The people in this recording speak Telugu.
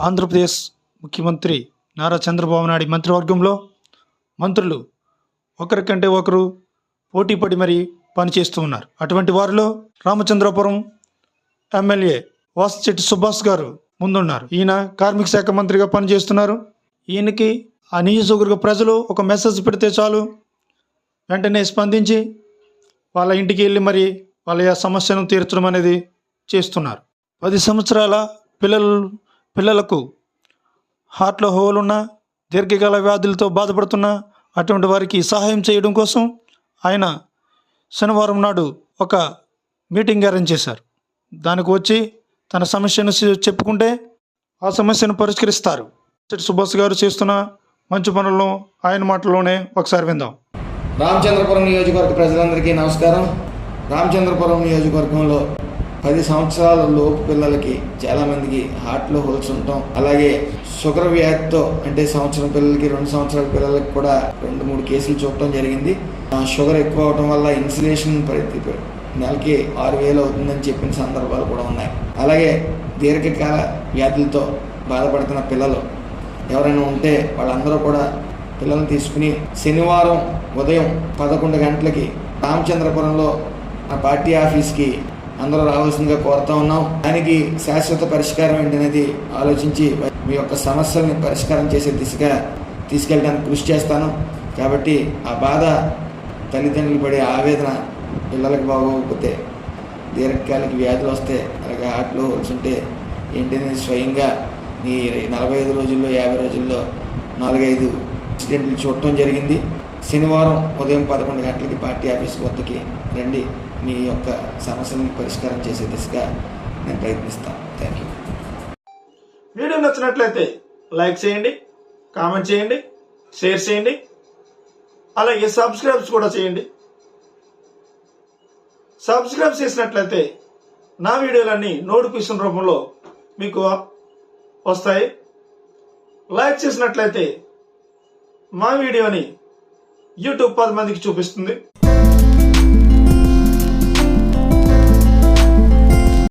ఆంధ్రప్రదేశ్ ముఖ్యమంత్రి నారా చంద్రబాబు నాయుడు మంత్రివర్గంలో మంత్రులు ఒకరికంటే ఒకరు పోటీపడి మరీ పనిచేస్తూ ఉన్నారు. అటువంటి వారిలో రామచంద్రపురం ఎమ్మెల్యే వాసిచెట్టి సుభాష్ గారు ముందున్నారు. ఈయన కార్మిక శాఖ మంత్రిగా పనిచేస్తున్నారు. ఈయనకి ఆ నియోజకవర్గ ప్రజలు ఒక మెసేజ్ పెడితే చాలు. వెంటనే స్పందించి వాళ్ళ ఇంటికి వెళ్ళి మరి వాళ్ళ సమస్యను తీర్చడం అనేది చేస్తున్నారు. పది సంవత్సరాల పిల్లలు పిల్లలకు హార్ట్లో హోలున్న దీర్ఘకాల వ్యాధులతో బాధపడుతున్న అటువంటి వారికి సహాయం చేయడం కోసం ఆయన శనివారం నాడు ఒక మీటింగ్ అరేంజ్ చేశారు. దానికి వచ్చి తన సమస్యను చెప్పుకుంటే ఆ సమస్యను పరిష్కరిస్తారు. చెట్టి సుభాష్ గారు చేస్తున్న మంచి పనులను ఆయన మాటల్లోనే ఒకసారి విందాం. రామచంద్రపురం నియోజకవర్గ ప్రజలందరికీ నమస్కారం. రామచంద్రపురం నియోజకవర్గంలో పది సంవత్సరాల లోపు పిల్లలకి చాలామందికి హార్ట్లో హోల్స్ ఉంటాం. అలాగే షుగర్ వ్యాధితో అంటే సంవత్సరం పిల్లలకి రెండు సంవత్సరాల పిల్లలకి కూడా రెండు మూడు కేసులు చూడటం జరిగింది. ఆ, షుగర్ ఎక్కువ అవడం వల్ల ఇన్సులేషన్ ప్రతి నెలకి ఆరు వేలు అవుతుందని చెప్పిన సందర్భాలు కూడా ఉన్నాయి. అలాగే దీర్ఘకాల వ్యాధులతో బాధపడుతున్న పిల్లలు ఎవరైనా ఉంటే వాళ్ళందరూ కూడా పిల్లల్ని తీసుకుని శనివారం ఉదయం పదకొండు గంటలకి రామచంద్రపురంలో ఆ పార్టీ ఆఫీస్కి అందరూ రావాల్సిందిగా కోరుతా ఉన్నాం. దానికి శాశ్వత పరిష్కారం ఏంటనేది ఆలోచించి మీ యొక్క సమస్యల్ని పరిష్కారం చేసే దిశగా తీసుకెళ్ళడానికి కృషి చేస్తాను. కాబట్టి ఆ బాధ తల్లిదండ్రులు పడే ఆవేదన పిల్లలకు బాగోకపోతే దీర్ఘకాలిక వ్యాధులు వస్తే అలాగే హార్ట్లో హోల్స్ ఉంటే ఏంటనేది స్వయంగా నీ నలభై ఐదు రోజుల్లో యాభై రోజుల్లో నాలుగైదు దీన్ని చూడటం జరిగింది. శనివారం ఉదయం పదకొండు గంటలకి పార్టీ ఆఫీస్ వద్దకి రండి. మీ యొక్క సమస్యలను పరిష్కారం చేసే దిశగా నేను ప్రయత్నిస్తాను. థ్యాంక్ యూ వీడియో నచ్చినట్లయితే లైక్ చేయండి కామెంట్ చేయండి షేర్ చేయండి అలాగే సబ్స్క్రైబ్స్ కూడా చేయండి. సబ్స్క్రైబ్ చేసినట్లయితే నా వీడియోలన్నీ నోటిఫికేషన్ రూపంలో మీకు వస్తాయి. లైక్ చేసినట్లయితే మా వీడియోని యూట్యూబ్ పది మందికి చూపిస్తుంది.